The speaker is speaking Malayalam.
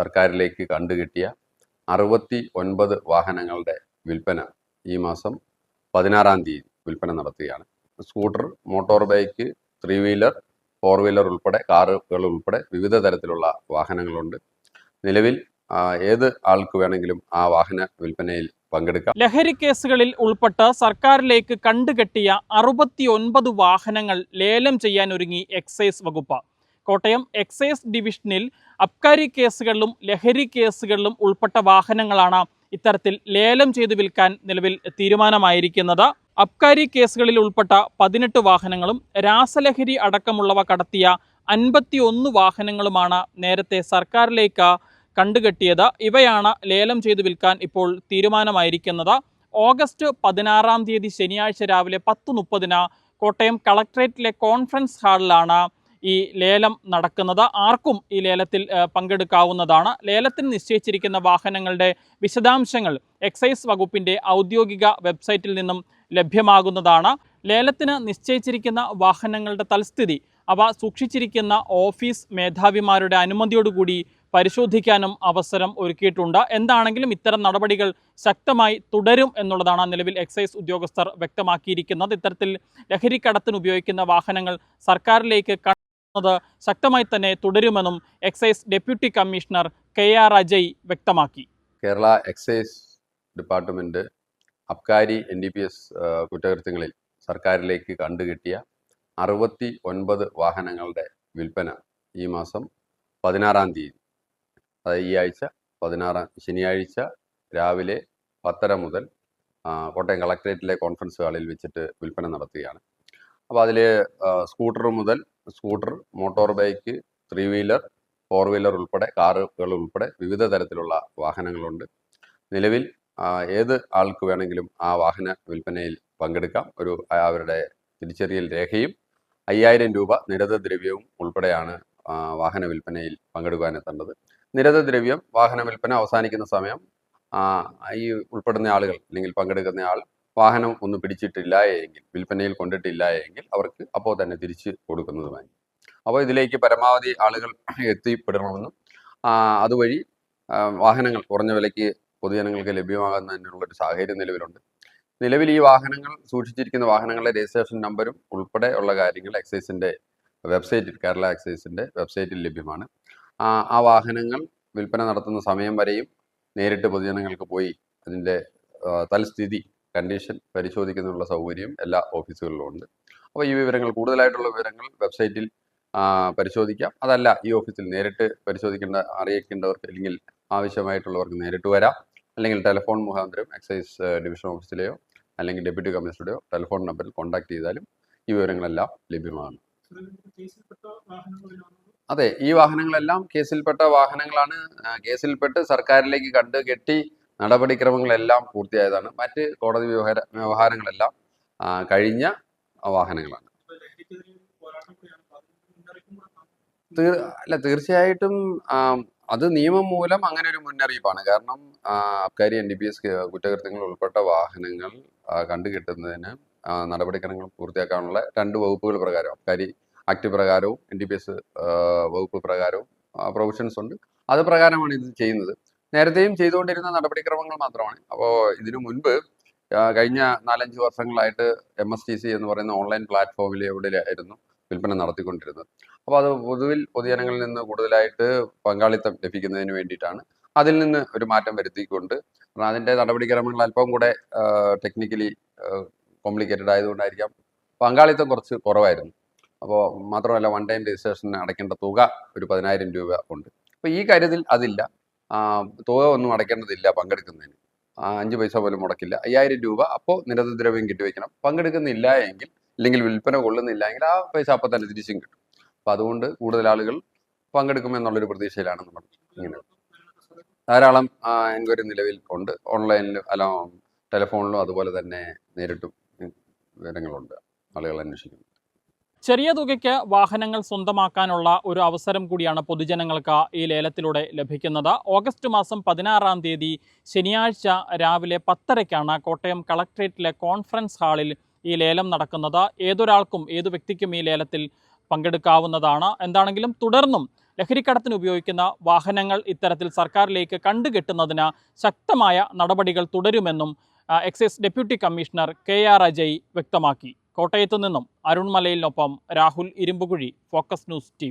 സർക്കാരിലേക്ക് കണ്ടുകിട്ടിയ അറുപത്തി ഒൻപത് വാഹനങ്ങളുടെ വിൽപ്പന ഈ മാസം പതിനാറാം തീയതി വിൽപ്പന നടത്തുകയാണ്. Scooter motor bike three wheeler four wheeler ഉൾപ്പെടെ കാറുകൾ ഉൾപ്പെടെ വിവിധ തരത്തിലുള്ള വാഹനങ്ങളുണ്ട്. നിലവിൽ ഏത് ആൾക്ക് വേണമെങ്കിലും ആ വാഹന വിൽപ്പനയിൽ പങ്കെടുക്കാം. ലഹരി കേസുകളിൽ ഉൾപ്പെട്ട് സർക്കാരിലേക്ക് കണ്ടുകെട്ടിയ അറുപത്തി ഒൻപത് വാഹനങ്ങൾ ലേലം ചെയ്യാൻ ഒരുങ്ങി എക്സൈസ് വകുപ്പ്. കോട്ടയം എക്സൈസ് ഡിവിഷനിൽ അബ്കാരി കേസുകളിലും ലഹരി കേസുകളിലും ഉൾപ്പെട്ട വാഹനങ്ങളാണ് ഇത്തരത്തിൽ ലേലം ചെയ്തു വിൽക്കാൻ നിലവിൽ തീരുമാനമായിരിക്കുന്നത്. അബ്കാരി കേസുകളിൽ ഉൾപ്പെട്ട പതിനെട്ട് വാഹനങ്ങളും രാസലഹരി അടക്കമുള്ളവ കടത്തിയ അൻപത്തിയൊന്ന് വാഹനങ്ങളുമാണ് നേരത്തെ സർക്കാരിലേക്ക് കണ്ടുകെട്ടിയത്. ഇവയാണ് ലേലം ചെയ്തു വിൽക്കാൻ ഇപ്പോൾ തീരുമാനമായിരിക്കുന്നത്. ഓഗസ്റ്റ് പതിനാറാം തീയതി ശനിയാഴ്ച രാവിലെ പത്ത് മുപ്പതിന് കോട്ടയം കളക്ട്രേറ്റിലെ കോൺഫറൻസ് ഹാളിലാണ് ഈ ലേലം നടക്കുന്നത്. ആർക്കും ഈ ലേലത്തിൽ പങ്കെടുക്കാവുന്നതാണ്. ലേലത്തിന് നിശ്ചയിച്ചിരിക്കുന്ന വാഹനങ്ങളുടെ വിശദാംശങ്ങൾ എക്സൈസ് വകുപ്പിന്റെ ഔദ്യോഗിക വെബ്സൈറ്റിൽ നിന്നും ലഭ്യമാകുന്നതാണ്. ലേലത്തിന് നിശ്ചയിച്ചിരിക്കുന്ന വാഹനങ്ങളുടെ തൽസ്ഥിതി അവ സൂക്ഷിച്ചിരിക്കുന്ന ഓഫീസ് മേധാവിമാരുടെ അനുമതിയോടുകൂടി പരിശോധിക്കാനും അവസരം ഒരുക്കിയിട്ടുണ്ട്. എന്താണെങ്കിലും ഇത്തരം നടപടികൾ ശക്തമായി തുടരും എന്നുള്ളതാണ് നിലവിൽ എക്സൈസ് ഉദ്യോഗസ്ഥർ വ്യക്തമാക്കിയിരിക്കുന്നത്. ഇത്തരത്തിൽ ലഹരിക്കടത്തിന് ഉപയോഗിക്കുന്ന വാഹനങ്ങൾ സർക്കാരിലേക്ക് കടന്നത് ശക്തമായി തന്നെ തുടരുമെന്നും excise deputy commissioner K R Ajay വ്യക്തമാക്കി. Kerala excise department അബ്കാരി N D P S കുറ്റകൃത്യങ്ങളിൽ സർക്കാരിലേക്ക് കണ്ടുകിട്ടിയ അറുപത്തി ഒൻപത് വാഹനങ്ങളുടെ വിൽപ്പന ഈ മാസം പതിനാറാം തീയതി. അതായത് ഈ ആഴ്ച പതിനാറാം ശനിയാഴ്ച രാവിലെ പത്തര മുതൽ കോട്ടയം കളക്ട്രേറ്റിലെ കോൺഫറൻസ് ഹാളിൽ വെച്ചിട്ട് വിൽപ്പന നടത്തുകയാണ്. അപ്പോൾ അതിൽ സ്കൂട്ടർ മുതൽ scooter motor bike three wheeler four wheeler ഉൾപ്പെടെ കാറുകൾ ഉൾപ്പെടെ വിവിധ തരത്തിലുള്ള വാഹനങ്ങളുണ്ട്. നിലവിൽ ഏത് ആൾക്ക് വേണമെങ്കിലും ആ വാഹന വിൽപ്പനയിൽ പങ്കെടുക്കാം. ഒരു അവരുടെ തിരിച്ചറിയൽ രേഖയും അയ്യായിരം രൂപ നിരത ദ്രവ്യവും ഉൾപ്പെടെയാണ് വാഹന വിൽപ്പനയിൽ പങ്കെടുക്കാനെത്തേണ്ടത് നിരത ദ്രവ്യം വാഹന വിൽപ്പന അവസാനിക്കുന്ന സമയം ഈ ഉൾപ്പെടുന്ന ആളുകൾ അല്ലെങ്കിൽ പങ്കെടുക്കുന്ന ആൾ വാഹനം ഒന്ന് പിടിച്ചിട്ടില്ല എങ്കിൽ വിൽപ്പനയിൽ കൊണ്ടിട്ടില്ല എങ്കിൽ അവർക്ക് അപ്പോൾ തന്നെ തിരിച്ച് കൊടുക്കുന്നതുമായി. അപ്പോൾ ഇതിലേക്ക് പരമാവധി ആളുകൾ എത്തിപ്പെടണമെന്നും അതുവഴി വാഹനങ്ങൾ കുറഞ്ഞ വിലയ്ക്ക് പൊതുജനങ്ങൾക്ക് ലഭ്യമാകുന്നതിനുള്ള ഒരു സാഹചര്യം നിലവിലുണ്ട്. നിലവിൽ ഈ വാഹനങ്ങൾ സൂക്ഷിച്ചിരിക്കുന്ന വാഹനങ്ങളുടെ രജിസ്ട്രേഷൻ നമ്പരും ഉൾപ്പെടെ ഉള്ള കാര്യങ്ങൾ എക്സൈസിന്റെ വെബ്സൈറ്റിൽ കേരള എക്സൈസിന്റെ വെബ്സൈറ്റിൽ ലഭ്യമാണ്. ആ വാഹനങ്ങൾ വിൽപ്പന നടത്തുന്ന സമയം വരെയും നേരിട്ട് പൊതുജനങ്ങൾക്ക് പോയി അതിന്റെ തൽസ്ഥിതി കണ്ടീഷൻ പരിശോധിക്കുന്നതിനുള്ള സൗകര്യം എല്ലാ ഓഫീസുകളിലും ഉണ്ട്. അപ്പോൾ ഈ വിവരങ്ങൾ കൂടുതലായിട്ടുള്ള വിവരങ്ങൾ വെബ്സൈറ്റിൽ പരിശോധിക്കാം. അതല്ല ഈ ഓഫീസിൽ നേരിട്ട് പരിശോധിക്കേണ്ട അറിയിക്കേണ്ടവർക്ക് അല്ലെങ്കിൽ ആവശ്യമായിട്ടുള്ളവർക്ക് നേരിട്ട് വരാം. അല്ലെങ്കിൽ ടെലിഫോൺ മുഖാന്തരം എക്സൈസ് ഡിവിഷൻ ഓഫീസിലെയോ അല്ലെങ്കിൽ ഡെപ്യൂട്ടി കമ്മീഷണറുടെയോ ടെലിഫോൺ നമ്പറിൽ കോൺടാക്ട് ചെയ്താലും ഈ വിവരങ്ങളെല്ലാം ലഭ്യമാണ്. അതെ ഈ വാഹനങ്ങളെല്ലാം കേസിൽപ്പെട്ട വാഹനങ്ങളാണ്. കേസിൽപ്പെട്ട് സർക്കാരിലേക്ക് കണ്ട് കെട്ടി നടപടിക്രമങ്ങളെല്ലാം പൂർത്തിയായതാണ്. മറ്റ് കോടതി വ്യവഹാര വ്യവഹാരങ്ങളെല്ലാം കഴിഞ്ഞ വാഹനങ്ങളാണ്. അല്ല തീർച്ചയായിട്ടും അത് നിയമം മൂലം അങ്ങനെ ഒരു മുന്നറിയിപ്പാണ്. കാരണം Abkari N D P S കുറ്റകൃത്യങ്ങൾ ഉൾപ്പെട്ട വാഹനങ്ങൾ കണ്ടുകിട്ടുന്നതിന് നടപടിക്രമങ്ങൾ പൂർത്തിയാക്കാനുള്ള രണ്ട് വകുപ്പുകൾ പ്രകാരം അബ്കാരി ആക്ട് പ്രകാരവും എൻ ഡി പി എസ് വകുപ്പ് പ്രകാരവും പ്രൊവിഷൻസ് ഉണ്ട്. അത് പ്രകാരമാണ് ഇത് ചെയ്യുന്നത്. നേരത്തെയും ചെയ്തുകൊണ്ടിരുന്ന നടപടിക്രമങ്ങൾ മാത്രമാണ്. അപ്പോൾ ഇതിനു മുൻപ് കഴിഞ്ഞ നാലഞ്ച് വർഷങ്ങളായിട്ട് എം എസ് ടി സി എന്ന് പറയുന്ന ഓൺലൈൻ പ്ലാറ്റ്ഫോമിലൂടെയായിരുന്നു വിൽപ്പന നടത്തിക്കൊണ്ടിരുന്നത്. അപ്പോൾ അത് പൊതുവിൽ പൊതുജനങ്ങളിൽ നിന്ന് കൂടുതലായിട്ട് പങ്കാളിത്തം ലഭിക്കുന്നതിന് വേണ്ടിയിട്ടാണ് അതിൽ നിന്ന് ഒരു മാറ്റം വരുത്തിക്കൊണ്ട് കാരണം അതിന്റെ നടപടിക്രമങ്ങൾ അല്പം കൂടെ ടെക്നിക്കലി കോംപ്ലിക്കേറ്റഡ് ആയതുകൊണ്ടായിരിക്കാം പങ്കാളിത്തം കുറച്ച് കുറവായിരുന്നു. അപ്പോൾ മാത്രമല്ല വൺ ടൈം രജിസ്ട്രേഷൻ അടയ്ക്കേണ്ട തുക ഒരു പതിനായിരം രൂപ ഉണ്ട്. അപ്പോൾ ഈ കാര്യത്തിൽ അതില്ല. തുക ഒന്നും അടയ്ക്കേണ്ടതില്ല പങ്കെടുക്കുന്നതിന്. അഞ്ച് പൈസ പോലും മുടക്കില്ല. അയ്യായിരം രൂപ അപ്പോൾ നിരതദ്രവ്യം കിട്ടിവെക്കണം. പങ്കെടുക്കുന്നില്ല എങ്കിൽ അല്ലെങ്കിൽ വിൽപ്പന കൊള്ളുന്നില്ല എങ്കിൽ ആ പൈസ അപ്പം തന്നെ തിരിച്ചും കിട്ടും. അപ്പം അതുകൊണ്ട് കൂടുതൽ ആളുകൾ പങ്കെടുക്കുമെന്നുള്ളൊരു പ്രതീക്ഷയിലാണ് നമ്മൾ ഇങ്ങനെ. ധാരാളം എൻക്വയറി നിലവിൽ ഉണ്ട്. ഓൺലൈനിലും അല്ല ടെലിഫോണിലും അതുപോലെ തന്നെ നേരിട്ടും വിവരങ്ങളുണ്ട്. ആളുകൾ അന്വേഷിക്കുന്നു. ചെറിയ തുകയ്ക്ക് വാഹനങ്ങൾ സ്വന്തമാക്കാനുള്ള ഒരു അവസരം കൂടിയാണ് പൊതുജനങ്ങൾക്ക് ഈ ലേലത്തിലൂടെ ലഭിക്കുന്നത്. ഓഗസ്റ്റ് മാസം പതിനാറാം തീയതി ശനിയാഴ്ച രാവിലെ പത്തരയ്ക്കാണ് കോട്ടയം കളക്ട്രേറ്റിലെ കോൺഫറൻസ് ഹാളിൽ ഈ ലേലം നടക്കുന്നത്. ഏതൊരാൾക്കും ഏത് വ്യക്തിക്കും ഈ ലേലത്തിൽ പങ്കെടുക്കാവുന്നതാണ്. എന്താണെങ്കിലും തുടർന്നും ലഹരിക്കടത്തിന് ഉപയോഗിക്കുന്ന വാഹനങ്ങൾ ഇത്തരത്തിൽ സർക്കാരിലേക്ക് കണ്ടുകെട്ടുന്നതിന് ശക്തമായ നടപടികൾ തുടരുമെന്നും excise deputy commissioner K R Ajay വ്യക്തമാക്കി. കോട്ടയത്തു നിന്നും അരുൺമലയിലിനൊപ്പം Rahul Irumpukuzhi focus news T